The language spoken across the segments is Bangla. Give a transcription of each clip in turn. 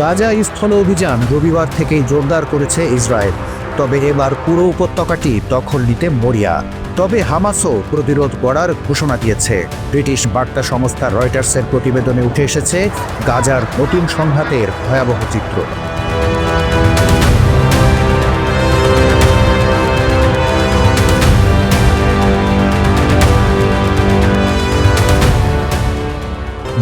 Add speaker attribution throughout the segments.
Speaker 1: গাজা স্থল অভিযান রবিবার থেকেই জোরদার করেছে ইসরায়েল। তবে এবার পুরো উপত্যকাটি দখল নিতে মরিয়া। তবে হামাসও প্রতিরোধ গড়ার ঘোষণা দিয়েছে। ব্রিটিশ বার্তা সংস্থা রয়টার্সের প্রতিবেদনে উঠে এসেছে গাজার নতুন সংঘাতের ভয়াবহ চিত্র।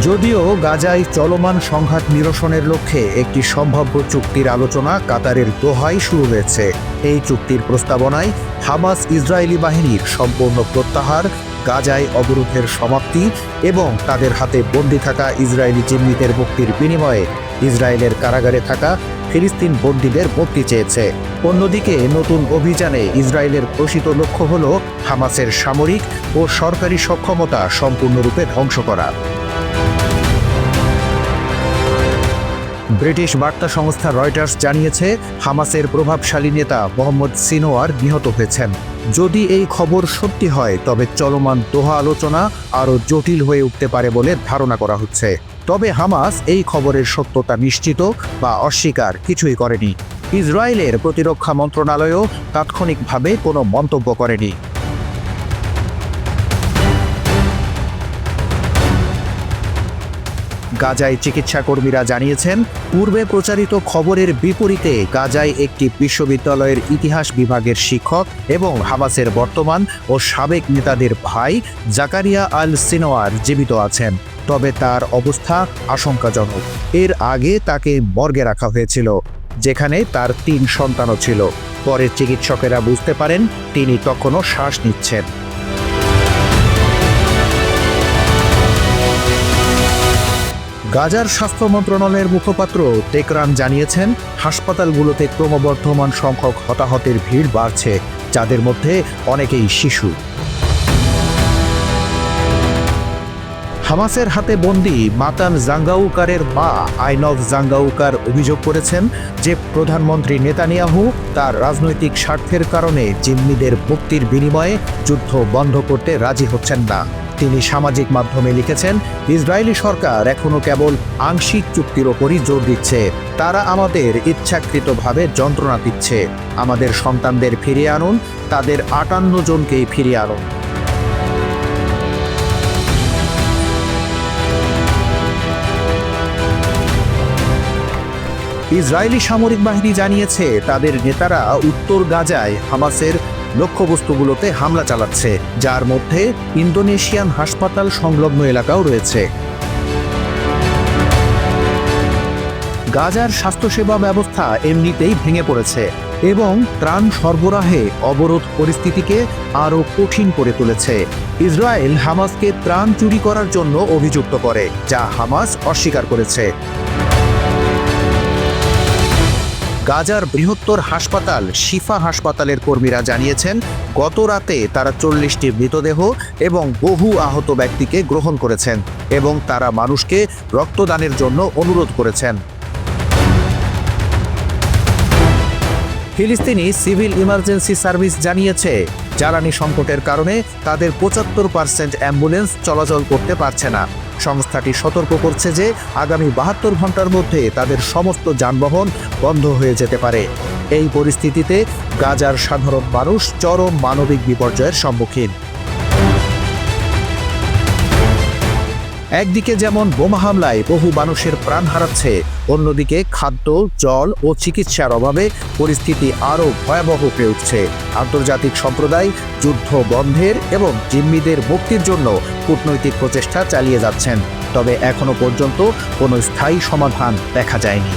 Speaker 1: যদিও গাজায় চলমান সংঘাত নিরসনের লক্ষ্যে একটি সম্ভাব্য চুক্তির আলোচনা কাতারের দোহায় শুরু হয়েছে। এই চুক্তির প্রস্তাবনায় হামাস ইসরায়েলি বাহিনীর সম্পূর্ণ প্রত্যাহার, গাজায় অবরোধের সমাপ্তি এবং তাদের হাতে বন্দী থাকা ইসরায়েলি জিম্মিদের মুক্তির বিনিময়ে ইসরায়েলের কারাগারে থাকা ফিলিস্তিন বন্দীদের মুক্তি চেয়েছে। অন্যদিকে নতুন অভিযানে ইসরায়েলের প্রসিত লক্ষ্য হল হামাসের সামরিক ও সরকারি সক্ষমতা সম্পূর্ণরূপে ধ্বংস করা। ব্রিটিশ বার্তা সংস্থা রয়টার্স জানিয়েছে, হামাসের প্রভাবশালী নেতা মোহাম্মদ সিনোয়ার নিহত হয়েছেন। যদি এই খবর সত্যি হয়, তবে চলমান দোহা আলোচনা আরও জটিল হয়ে উঠতে পারে বলে ধারণা করা হচ্ছে। তবে হামাস এই খবরের সত্যতা নিশ্চিত বা অস্বীকার কিছুই করেনি। ইসরায়েলের প্রতিরক্ষা মন্ত্রণালয়ও তাৎক্ষণিকভাবে কোনো মন্তব্য করেনি। গাজায় চিকিৎসা কর্মীরা জানিয়েছেন, পূর্বে প্রচারিত খবরের বিপরীতে গাজায় একটি বিশ্ববিদ্যালয়ের ইতিহাস বিভাগের শিক্ষক এবং হামাসের বর্তমান ও সাবেক নেতাদের ভাই জাকারিয়া আল সিনোয়ার জীবিত আছেন। তবে তার অবস্থা আশঙ্কাজনক। এর আগে তাকে মর্গে রাখা হয়েছিল, যেখানে তার তিন সন্তানও ছিল। পরে চিকিৎসকেরা বুঝতে পারেন, তিনি তখনও শ্বাস নিচ্ছেন। গাজার স্বাস্থ্য মন্ত্রণালয়ের মুখপাত্র তেকরান জানিয়েছেন, হাসপাতালগুলোতে ক্রমবর্ধমান সংখ্যক হতাহতের ভিড় বাড়ছে, যাদের মধ্যে অনেকেই শিশু। হামাসের হাতে বন্দি মাতান জাঙ্গাউকারের মা আইনভ জাঙ্গাউকার অভিযোগ করেছেন যে, প্রধানমন্ত্রী নেতানিয়াহু তার রাজনৈতিক স্বার্থের কারণে জিম্মিদের মুক্তির বিনিময়ে যুদ্ধ বন্ধ করতে রাজি হচ্ছেন না। তিনি সামাজিক মাধ্যমে লিখেছেন, ইসরায়েলি সরকার এখনও কেবল আংশিক চুক্তির ওপরই জোর দিচ্ছে। তারা আমাদের ইচ্ছাকৃতভাবে যন্ত্রণা দিচ্ছে। আমাদের সন্তানদের ফিরিয়ে আনুন, তাদের আটান্ন জনকেই ফিরিয়ে আনুন। ইসরায়েলি সামরিক বাহিনী জানিয়েছে, তাদের নেতারা উত্তর গাজায় হামাসের লক্ষ্যবস্তুগুলোতে হামলা চালাচ্ছে, যার মধ্যে ইন্দোনেশিয়ান হাসপাতাল সংলগ্ন এলাকাও রয়েছে। গাজার স্বাস্থ্যসেবা ব্যবস্থা এমনিতেই ভেঙে পড়েছে এবং ত্রাণ সরবরাহে অবরোধ পরিস্থিতিকে আরও কঠিন করে তুলেছে। ইসরায়েল হামাসকে ত্রাণ চুরি করার জন্য অভিযুক্ত করে, যা হামাস অস্বীকার করেছে। গাজার বৃহত্তর হাসপাতাল শিফা হাসপাতালের কর্মীরা জানিয়েছেন, গত রাতে তারা চল্লিশটি মৃতদেহ এবং বহু আহত ব্যক্তিকে গ্রহণ করেছেন এবং তারা মানুষকে রক্তদানের জন্য অনুরোধ করেছেন। ফিলিস্তিনি সিভিল ইমার্জেন্সি সার্ভিস জানিয়েছে, জ্বালানি সংকটের কারণে তাদের পঁচাত্তর পার্সেন্ট অ্যাম্বুলেন্স চলাচল করতে পারছে না। সংস্থাটি সতর্ক করছে যে আগামী বাহাত্তর ঘণ্টার মধ্যে তাদের সমস্ত যানবাহন বন্ধ হয়ে যেতে পারে। এই পরিস্থিতিতে গাজার সাধারণ মানুষ চরম মানবিক বিপর্যয়ের সম্মুখীন। একদিকে যেমন বোমা হামলায় বহু মানুষের প্রাণ হারাচ্ছে, অন্যদিকে খাদ্য, জল ও চিকিৎসার অভাবে পরিস্থিতি আরও ভয়াবহ হয়ে উঠছে। আন্তর্জাতিক সম্প্রদায় যুদ্ধ বন্ধের এবং জিম্মিদের মুক্তির জন্য কূটনৈতিক প্রচেষ্টা চালিয়ে যাচ্ছেন, তবে এখনও পর্যন্ত কোনো স্থায়ী সমাধান দেখা যায়নি।